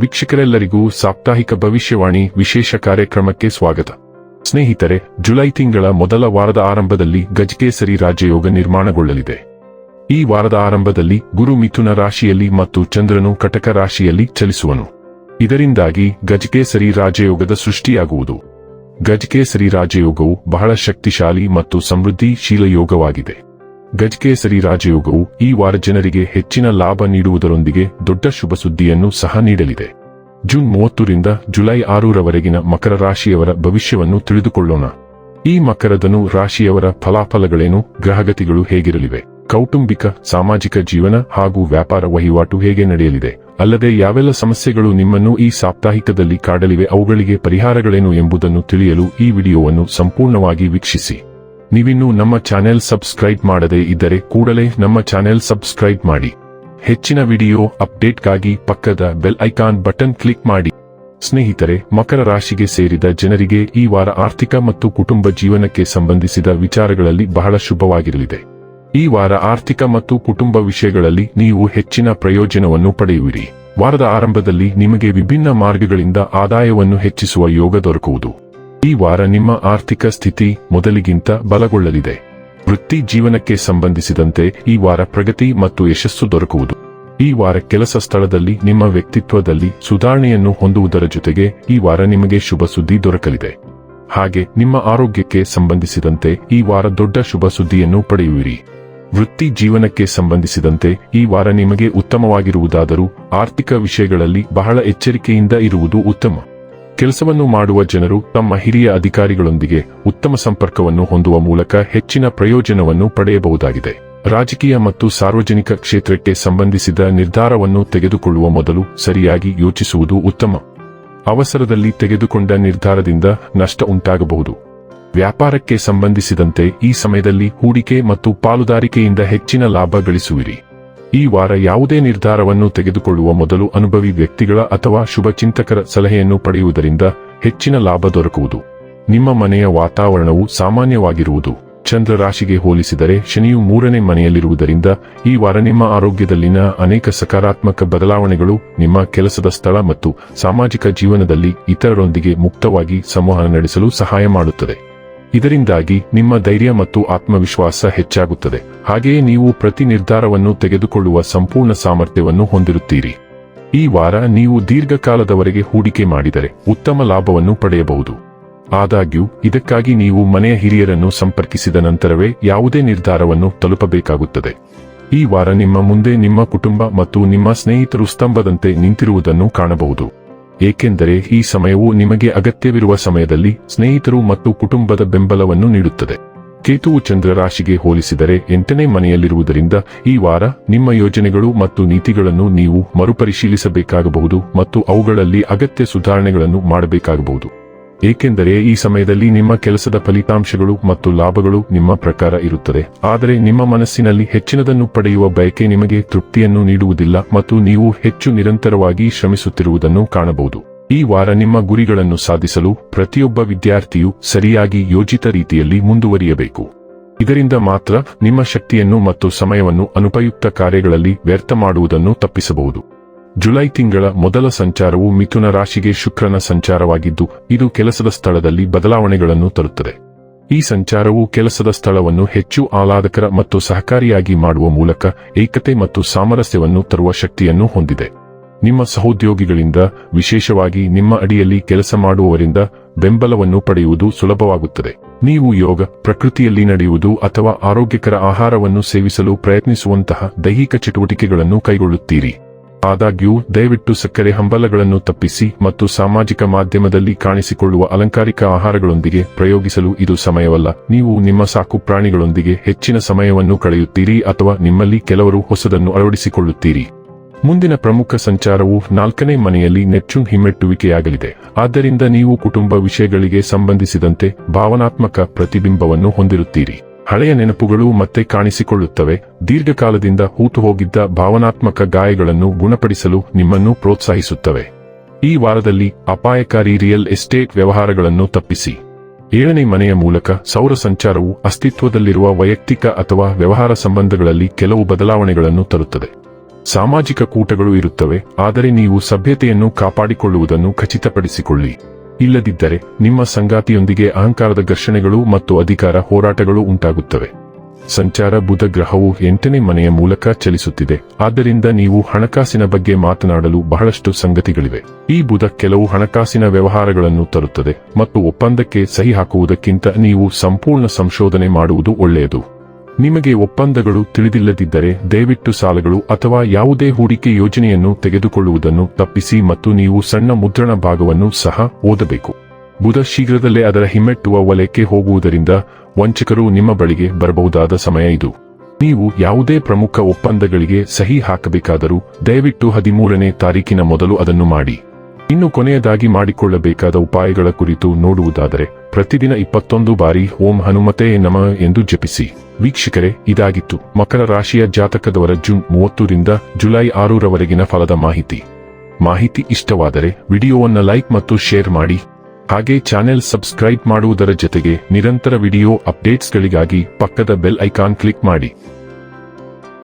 ವೀಕ್ಷಕರೆಲ್ಲರಿಗೂ ಸಾಪ್ತಾಹಿಕ ಭವಿಷ್ಯವಾಣಿ ವಿಶೇಷ ಕಾರ್ಯಕ್ರಮಕ್ಕೆ ಸ್ವಾಗತ. ಸ್ನೇಹಿತರೆ, ಜುಲೈ ತಿಂಗಳ ಮೊದಲ ವಾರದ ಆರಂಭದಲ್ಲಿ ಗಜಕೇಸರಿ ರಾಜಯೋಗ ನಿರ್ಮಾಣಗೊಳ್ಳಲಿದೆ. ಈ ವಾರದ ಆರಂಭದಲ್ಲಿ ಗುರು ಮಿಥುನ ರಾಶಿಯಲ್ಲಿ ಮತ್ತು ಚಂದ್ರನು ಕಟಕ ರಾಶಿಯಲ್ಲಿ ಚಲಿಸುವನು. ಇದರಿಂದಾಗಿ ಗಜಕೇಸರಿ ರಾಜಯೋಗದ ಸೃಷ್ಟಿಯಾಗುವುದು. ಗಜಕೇಸರಿ ರಾಜಯೋಗವು ಬಹಳ ಶಕ್ತಿಶಾಲಿ ಮತ್ತು ಸಮೃದ್ಧಿಶೀಲ ಯೋಗವಾಗಿದೆ. ಗಜಕೇಸರಿ ರಾಜಯೋಗವು ಈ ವಾರ ಜನರಿಗೆ ಹೆಚ್ಚಿನ ಲಾಭ ನೀಡುವುದರೊಂದಿಗೆ ದೊಡ್ಡ ಶುಭ ಸುದ್ದಿಯನ್ನು ಸಹ ನೀಡಲಿದೆ. ಜೂನ್ ಮೂವತ್ತರಿಂದ ಜುಲೈ ಆರರವರೆಗಿನ ಮಕರ ರಾಶಿಯವರ ಭವಿಷ್ಯವನ್ನು ತಿಳಿದುಕೊಳ್ಳೋಣ. ಈ ಮಕರದನು ರಾಶಿಯವರ ಫಲಾಫಲಗಳೇನು, ಗ್ರಹಗತಿಗಳು ಹೇಗಿರಲಿವೆ, ಕೌಟುಂಬಿಕ, ಸಾಮಾಜಿಕ ಜೀವನ ಹಾಗೂ ವ್ಯಾಪಾರ ವಹಿವಾಟು ಹೇಗೆ ನಡೆಯಲಿದೆ, ಅಲ್ಲದೆ ಯಾವೆಲ್ಲ ಸಮಸ್ಯೆಗಳು ನಿಮ್ಮನ್ನು ಈ ಸಾಪ್ತಾಹಿಕದಲ್ಲಿ ಕಾಡಲಿವೆ, ಅವುಗಳಿಗೆ ಪರಿಹಾರಗಳೇನು ಎಂಬುದನ್ನು ತಿಳಿಯಲು ಈ ವಿಡಿಯೋವನ್ನು ಸಂಪೂರ್ಣವಾಗಿ ವೀಕ್ಷಿಸಿ. ನೀವಿನ್ನೂ ನಮ್ಮ ಚಾನೆಲ್ ಸಬ್ಸ್ಕ್ರೈಬ್ ಮಾಡದೇ ಇದ್ದರೆ ಕೂಡಲೇ ನಮ್ಮ ಚಾನೆಲ್ ಸಬ್ಸ್ಕ್ರೈಬ್ ಮಾಡಿ. ಹೆಚ್ಚಿನ ವಿಡಿಯೋ ಅಪ್ಡೇಟ್ಗಾಗಿ ಪಕ್ಕದ ಬೆಲ್ ಐಕಾನ್ ಬಟನ್ ಕ್ಲಿಕ್ ಮಾಡಿ. ಸ್ನೇಹಿತರೆ, ಮಕರ ರಾಶಿಗೆ ಸೇರಿದ ಜನರಿಗೆ ಈ ವಾರ ಆರ್ಥಿಕ ಮತ್ತು ಕುಟುಂಬ ಜೀವನಕ್ಕೆ ಸಂಬಂಧಿಸಿದ ವಿಚಾರಗಳಲ್ಲಿ ಬಹಳ ಶುಭವಾಗಿರಲಿದೆ. ಈ ವಾರ ಆರ್ಥಿಕ ಮತ್ತು ಕುಟುಂಬ ವಿಷಯಗಳಲ್ಲಿ ನೀವು ಹೆಚ್ಚಿನ ಪ್ರಯೋಜನವನ್ನು ಪಡೆಯುವಿರಿ. ವಾರದ ಆರಂಭದಲ್ಲಿ ನಿಮಗೆ ವಿಭಿನ್ನ ಮಾರ್ಗಗಳಿಂದ ಆದಾಯವನ್ನು ಹೆಚ್ಚಿಸುವ ಯೋಗ ದೊರಕುವುದು. ಈ ವಾರ ನಿಮ್ಮ ಆರ್ಥಿಕ ಸ್ಥಿತಿ ಮೊದಲಿಗಿಂತ ಬಲಗೊಳ್ಳಲಿದೆ. ವೃತ್ತಿ ಜೀವನಕ್ಕೆ ಸಂಬಂಧಿಸಿದಂತೆ ಈ ವಾರ ಪ್ರಗತಿ ಮತ್ತು ಯಶಸ್ಸು ದೊರಕುವುದು. ಈ ವಾರ ಕೆಲಸ ಸ್ಥಳದಲ್ಲಿ ನಿಮ್ಮ ವ್ಯಕ್ತಿತ್ವದಲ್ಲಿ ಸುಧಾರಣೆಯನ್ನು ಹೊಂದುವುದರ ಜೊತೆಗೆ ಈ ವಾರ ನಿಮಗೆ ಶುಭ ಸುದ್ದಿ ದೊರಕಲಿದೆ. ಹಾಗೆ ನಿಮ್ಮ ಆರೋಗ್ಯಕ್ಕೆ ಸಂಬಂಧಿಸಿದಂತೆ ಈ ವಾರ ದೊಡ್ಡ ಶುಭ ಸುದ್ದಿಯನ್ನು ಪಡೆಯುವಿರಿ. ವೃತ್ತಿ ಜೀವನಕ್ಕೆ ಸಂಬಂಧಿಸಿದಂತೆ ಈ ವಾರ ನಿಮಗೆ ಉತ್ತಮವಾಗಿರುವುದಾದರೂ ಆರ್ಥಿಕ ವಿಷಯಗಳಲ್ಲಿ ಬಹಳ ಎಚ್ಚರಿಕೆಯಿಂದ ಇರುವುದು ಉತ್ತಮ. ಕೆಲಸವನ್ನು ಮಾಡುವ ಜನರು ತಮ್ಮ ಹಿರಿಯ ಅಧಿಕಾರಿಗಳೊಂದಿಗೆ ಉತ್ತಮ ಸಂಪರ್ಕವನ್ನು ಹೊಂದುವ ಮೂಲಕ ಹೆಚ್ಚಿನ ಪ್ರಯೋಜನವನ್ನು ಪಡೆಯಬಹುದಾಗಿದೆ. ರಾಜಕೀಯ ಮತ್ತು ಸಾರ್ವಜನಿಕ ಕ್ಷೇತ್ರಕ್ಕೆ ಸಂಬಂಧಿಸಿದ ನಿರ್ಧಾರವನ್ನು ತೆಗೆದುಕೊಳ್ಳುವ ಮೊದಲು ಸರಿಯಾಗಿ ಯೋಚಿಸುವುದು ಉತ್ತಮ. ಅವಸರದಲ್ಲಿ ತೆಗೆದುಕೊಂಡ ನಿರ್ಧಾರದಿಂದ ನಷ್ಟ ಉಂಟಾಗಬಹುದು. ವ್ಯಾಪಾರಕ್ಕೆ ಸಂಬಂಧಿಸಿದಂತೆ ಈ ಸಮಯದಲ್ಲಿ ಹೂಡಿಕೆ ಮತ್ತು ಪಾಲುದಾರಿಕೆಯಿಂದ ಹೆಚ್ಚಿನ ಲಾಭ ಗಳಿಸುವಿರಿ. ಈ ವಾರ ಯಾವುದೇ ನಿರ್ಧಾರವನ್ನು ತೆಗೆದುಕೊಳ್ಳುವ ಮೊದಲು ಅನುಭವಿ ವ್ಯಕ್ತಿಗಳ ಅಥವಾ ಶುಭಚಿಂತಕರ ಸಲಹೆಯನ್ನು ಪಡೆಯುವುದರಿಂದ ಹೆಚ್ಚಿನ ಲಾಭ ದೊರಕುವುದು. ನಿಮ್ಮ ಮನೆಯ ವಾತಾವರಣವು ಸಾಮಾನ್ಯವಾಗಿರುವುದು. ಚಂದ್ರ ರಾಶಿಗೆ ಹೋಲಿಸಿದರೆ ಶನಿಯು ಮೂರನೇ ಮನೆಯಲ್ಲಿರುವುದರಿಂದ ಈ ವಾರ ನಿಮ್ಮ ಆರೋಗ್ಯದಲ್ಲಿನ ಅನೇಕ ಸಕಾರಾತ್ಮಕ ಬದಲಾವಣೆಗಳು ನಿಮ್ಮ ಕೆಲಸದ ಸ್ಥಳ ಮತ್ತು ಸಾಮಾಜಿಕ ಜೀವನದಲ್ಲಿ ಇತರರೊಂದಿಗೆ ಮುಕ್ತವಾಗಿ ಸಂವಹನ ನಡೆಸಲು ಸಹಾಯ ಮಾಡುತ್ತದೆ. ಇದರಿಂದಾಗಿ ನಿಮ್ಮ ಧೈರ್ಯ ಮತ್ತು ಆತ್ಮವಿಶ್ವಾಸ ಹೆಚ್ಚಾಗುತ್ತದೆ. ಹಾಗೆಯೇ ನೀವು ಪ್ರತಿ ನಿರ್ಧಾರವನ್ನು ತೆಗೆದುಕೊಳ್ಳುವ ಸಂಪೂರ್ಣ ಸಾಮರ್ಥ್ಯವನ್ನು ಹೊಂದಿರುತ್ತೀರಿ. ಈ ವಾರ ನೀವು ದೀರ್ಘಕಾಲದವರೆಗೆ ಹೂಡಿಕೆ ಮಾಡಿದರೆ ಉತ್ತಮ ಲಾಭವನ್ನು ಪಡೆಯಬಹುದು. ಆದಾಗ್ಯೂ, ಇದಕ್ಕಾಗಿ ನೀವು ಮನೆಯ ಹಿರಿಯರನ್ನು ಸಂಪರ್ಕಿಸಿದ ನಂತರವೇ ಯಾವುದೇ ನಿರ್ಧಾರವನ್ನು ತಲುಪಬೇಕಾಗುತ್ತದೆ. ಈ ವಾರ ನಿಮ್ಮ ಮುಂದೆ ನಿಮ್ಮ ಕುಟುಂಬ ಮತ್ತು ನಿಮ್ಮ ಸ್ನೇಹಿತರು ಸ್ತಂಭದಂತೆ ನಿಂತಿರುವುದನ್ನು ಕಾಣಬಹುದು. ಏಕೆಂದರೆ ಈ ಸಮಯವು ನಿಮಗೆ ಅಗತ್ಯವಿರುವ ಸಮಯದಲ್ಲಿ ಸ್ನೇಹಿತರು ಮತ್ತು ಕುಟುಂಬದ ಬೆಂಬಲವನ್ನು ನೀಡುತ್ತದೆ. ಕೇತುವು ಚಂದ್ರ ರಾಶಿಗೆ ಹೋಲಿಸಿದರೆ ಎಂಟನೇ ಮನೆಯಲ್ಲಿರುವುದರಿಂದ ಈ ವಾರ ನಿಮ್ಮ ಯೋಜನೆಗಳು ಮತ್ತು ನೀತಿಗಳನ್ನು ನೀವು ಮರುಪರಿಶೀಲಿಸಬೇಕಾಗಬಹುದು ಮತ್ತು ಅವುಗಳಲ್ಲಿ ಅಗತ್ಯ ಸುಧಾರಣೆಗಳನ್ನು ಮಾಡಬೇಕಾಗಬಹುದು. ಏಕೆಂದರೆ ಈ ಸಮಯದಲ್ಲಿ ನಿಮ್ಮ ಕೆಲಸದ ಫಲಿತಾಂಶಗಳು ಮತ್ತು ಲಾಭಗಳು ನಿಮ್ಮ ಪ್ರಕಾರ ಇರುತ್ತದೆ. ಆದರೆ ನಿಮ್ಮ ಮನಸ್ಸಿನಲ್ಲಿ ಹೆಚ್ಚಿನದನ್ನು ಪಡೆಯುವ ಬಯಕೆ ನಿಮಗೆ ತೃಪ್ತಿಯನ್ನು ನೀಡುವುದಿಲ್ಲ ಮತ್ತು ನೀವು ಹೆಚ್ಚು ನಿರಂತರವಾಗಿ ಶ್ರಮಿಸುತ್ತಿರುವುದನ್ನು ಕಾಣಬಹುದು. ಈ ವಾರ ನಿಮ್ಮ ಗುರಿಗಳನ್ನು ಸಾಧಿಸಲು ಪ್ರತಿಯೊಬ್ಬ ವಿದ್ಯಾರ್ಥಿಯು ಸರಿಯಾಗಿ ಯೋಜಿತ ರೀತಿಯಲ್ಲಿ ಮುಂದುವರಿಯಬೇಕು. ಇದರಿಂದ ಮಾತ್ರ ನಿಮ್ಮ ಶಕ್ತಿಯನ್ನು ಮತ್ತು ಸಮಯವನ್ನು ಅನುಪಯುಕ್ತ ಕಾರ್ಯಗಳಲ್ಲಿ ವ್ಯರ್ಥ ಮಾಡುವುದನ್ನು ತಪ್ಪಿಸಬಹುದು. ಜುಲೈ ತಿಂಗಳ ಮೊದಲ ಸಂಚಾರವು ಮಿಥುನ ರಾಶಿಗೆ ಶುಕ್ರನ ಸಂಚಾರವಾಗಿದ್ದು, ಇದು ಕೆಲಸದ ಸ್ಥಳದಲ್ಲಿ ಬದಲಾವಣೆಗಳನ್ನು ತರುತ್ತದೆ. ಈ ಸಂಚಾರವು ಕೆಲಸದ ಸ್ಥಳವನ್ನು ಹೆಚ್ಚು ಆಹ್ಲಾದಕರ ಮತ್ತು ಸಹಕಾರಿಯಾಗಿ ಮಾಡುವ ಮೂಲಕ ಏಕತೆ ಮತ್ತು ಸಾಮರಸ್ಯವನ್ನು ತರುವ ಶಕ್ತಿಯನ್ನು ಹೊಂದಿದೆ. ನಿಮ್ಮ ಸಹೋದ್ಯೋಗಿಗಳಿಂದ, ವಿಶೇಷವಾಗಿ ನಿಮ್ಮ ಅಡಿಯಲ್ಲಿ ಕೆಲಸ ಮಾಡುವವರಿಂದ ಬೆಂಬಲವನ್ನು ಪಡೆಯುವುದು ಸುಲಭವಾಗುತ್ತದೆ. ನೀವು ಯೋಗ, ಪ್ರಕೃತಿಯಲ್ಲಿ ನಡೆಯುವುದು ಅಥವಾ ಆರೋಗ್ಯಕರ ಆಹಾರವನ್ನು ಸೇವಿಸಲು ಪ್ರಯತ್ನಿಸುವಂತಹ ದೈಹಿಕ ಚಟುವಟಿಕೆಗಳನ್ನು ಕೈಗೊಳ್ಳುತ್ತೀರಿ. ಆದಾಗ್ಯೂ, ದಯವಿಟ್ಟು ಸಕ್ಕರೆ ಹಂಬಲಗಳನ್ನು ತಪ್ಪಿಸಿ ಮತ್ತು ಸಾಮಾಜಿಕ ಮಾಧ್ಯಮದಲ್ಲಿ ಕಾಣಿಸಿಕೊಳ್ಳುವ ಅಲಂಕಾರಿಕ ಆಹಾರಗಳೊಂದಿಗೆ ಪ್ರಯೋಗಿಸಲು ಇದು ಸಮಯವಲ್ಲ. ನೀವು ನಿಮ್ಮ ಸಾಕು ಪ್ರಾಣಿಗಳೊಂದಿಗೆ ಹೆಚ್ಚಿನ ಸಮಯವನ್ನು ಕಳೆಯುತ್ತೀರಿ ಅಥವಾ ನಿಮ್ಮಲ್ಲಿ ಕೆಲವರು ಹೊಸದನ್ನು ಅಳವಡಿಸಿಕೊಳ್ಳುತ್ತೀರಿ. ಮುಂದಿನ ಪ್ರಮುಖ ಸಂಚಾರವು ನಾಲ್ಕನೇ ಮನೆಯಲ್ಲಿ ನೆಚ್ಚುನ್ ಹಿಮ್ಮೆಟ್ಟುವಿಕೆಯಾಗಲಿದೆ. ಆದ್ದರಿಂದ ನೀವು ಕುಟುಂಬ ವಿಷಯಗಳಿಗೆ ಸಂಬಂಧಿಸಿದಂತೆ ಭಾವನಾತ್ಮಕ ಪ್ರತಿಬಿಂಬವನ್ನು ಹೊಂದಿರುತ್ತೀರಿ. ಹಳೆಯ ನೆನಪುಗಳು ಮತ್ತೆ ಕಾಣಿಸಿಕೊಳ್ಳುತ್ತವೆ. ದೀರ್ಘಕಾಲದಿಂದ ಹೂತುಹೋಗಿದ್ದ ಭಾವನಾತ್ಮಕ ಗಾಯಗಳನ್ನು ಗುಣಪಡಿಸಲು ನಿಮ್ಮನ್ನು ಪ್ರೋತ್ಸಾಹಿಸುತ್ತವೆ. ಈ ವಾರದಲ್ಲಿ ಅಪಾಯಕಾರಿ ರಿಯಲ್ ಎಸ್ಟೇಟ್ ವ್ಯವಹಾರಗಳನ್ನು ತಪ್ಪಿಸಿ. ಏಳನೇ ಮನೆಯ ಮೂಲಕ ಸೌರ ಸಂಚಾರವು ಅಸ್ತಿತ್ವದಲ್ಲಿರುವ ವೈಯಕ್ತಿಕ ಅಥವಾ ವ್ಯವಹಾರ ಸಂಬಂಧಗಳಲ್ಲಿ ಕೆಲವು ಬದಲಾವಣೆಗಳನ್ನು ತರುತ್ತದೆ. ಸಾಮಾಜಿಕ ಕೂಟಗಳು ಇರುತ್ತವೆ, ಆದರೆ ನೀವು ಸಭ್ಯತೆಯನ್ನು ಕಾಪಾಡಿಕೊಳ್ಳುವುದನ್ನು ಖಚಿತಪಡಿಸಿಕೊಳ್ಳಿ. ಇಲ್ಲದಿದ್ದರೆ ನಿಮ್ಮ ಸಂಗಾತಿಯೊಂದಿಗೆ ಅಹಂಕಾರದ ಘರ್ಷಣೆಗಳು ಮತ್ತು ಅಧಿಕಾರ ಹೋರಾಟಗಳು ಉಂಟಾಗುತ್ತವೆ. ಸಂಚಾರ ಬುಧ ಗ್ರಹವು ಎಂಟನೇ ಮನೆಯ ಮೂಲಕ ಚಲಿಸುತ್ತಿದೆ. ಆದ್ದರಿಂದ ನೀವು ಹಣಕಾಸಿನ ಬಗ್ಗೆ ಮಾತನಾಡಲು ಬಹಳಷ್ಟು ಸಂಗತಿಗಳಿವೆ. ಈ ಬುಧ ಕೆಲವು ಹಣಕಾಸಿನ ವ್ಯವಹಾರಗಳನ್ನು ತರುತ್ತದೆ ಮತ್ತು ಒಪ್ಪಂದಕ್ಕೆ ಸಹಿ ಹಾಕುವುದಕ್ಕಿಂತ ನೀವು ಸಂಪೂರ್ಣ ಸಂಶೋಧನೆ ಮಾಡುವುದು ಒಳ್ಳೆಯದು. ನಿಮಗೆ ಒಪ್ಪಂದಗಳು ತಿಳಿದಿಲ್ಲದಿದ್ದರೆ ದಯವಿಟ್ಟು ಸಾಲಗಳು ಅಥವಾ ಯಾವುದೇ ಹೂಡಿಕೆ ಯೋಜನೆಯನ್ನು ತೆಗೆದುಕೊಳ್ಳುವುದನ್ನು ತಪ್ಪಿಸಿ ಮತ್ತು ನೀವು ಸಣ್ಣ ಮುದ್ರಣ ಭಾಗವನ್ನು ಸಹ ಓದಬೇಕು. ಬುಧ ಶೀಘ್ರದಲ್ಲೇ ಅದರ ಹಿಮ್ಮೆಟ್ಟುವ ವಲಯಕ್ಕೆ ಹೋಗುವುದರಿಂದ ವಂಚಕರು ನಿಮ್ಮ ಬಳಿಗೆ ಬರಬಹುದಾದ ಸಮಯ ಇದು. ನೀವು ಯಾವುದೇ ಪ್ರಮುಖ ಒಪ್ಪಂದಗಳಿಗೆ ಸಹಿ ಹಾಕಬೇಕಾದರೂ ದಯವಿಟ್ಟು ಹದಿಮೂರನೇ ತಾರೀಕಿನ ಮೊದಲು ಅದನ್ನು ಮಾಡಿ. ಇನ್ನು ಕೊನೆಯದಾಗಿ ಮಾಡಿಕೊಳ್ಳಬೇಕಾದ ಉಪಾಯಗಳ ಕುರಿತು ನೋಡುವುದಾದರೆ, ಪ್ರತಿದಿನ ಇಪ್ಪತ್ತೊಂದು ಬಾರಿ ಓಂ ಹನುಮತೆ ನಮ ಎಂದು ಜಪಿಸಿ. ವೀಕ್ಷಕರೇ, ಇದಾಗಿತ್ತು. ಮಕರ ರಾಶಿಯ ಜಾತಕದವರ ಜೂನ್ ಮೂವತ್ತರಿಂದ ಜುಲೈ ಆರರವರೆಗಿನ ಫಲದ ಮಾಹಿತಿ. ಮಾಹಿತಿ ಇಷ್ಟವಾದರೆ ವಿಡಿಯೋವನ್ನು ಲೈಕ್ ಮತ್ತು ಶೇರ್ ಮಾಡಿ. ಹಾಗೆ ಚಾನೆಲ್ ಸಬ್ಸ್ಕ್ರೈಬ್ ಮಾಡುವುದರ ಜೊತೆಗೆ ನಿರಂತರ ವಿಡಿಯೋ ಅಪ್ಡೇಟ್ಸ್ಗಳಿಗಾಗಿ ಪಕ್ಕದ ಬೆಲ್ ಐಕಾನ್ ಕ್ಲಿಕ್ ಮಾಡಿ.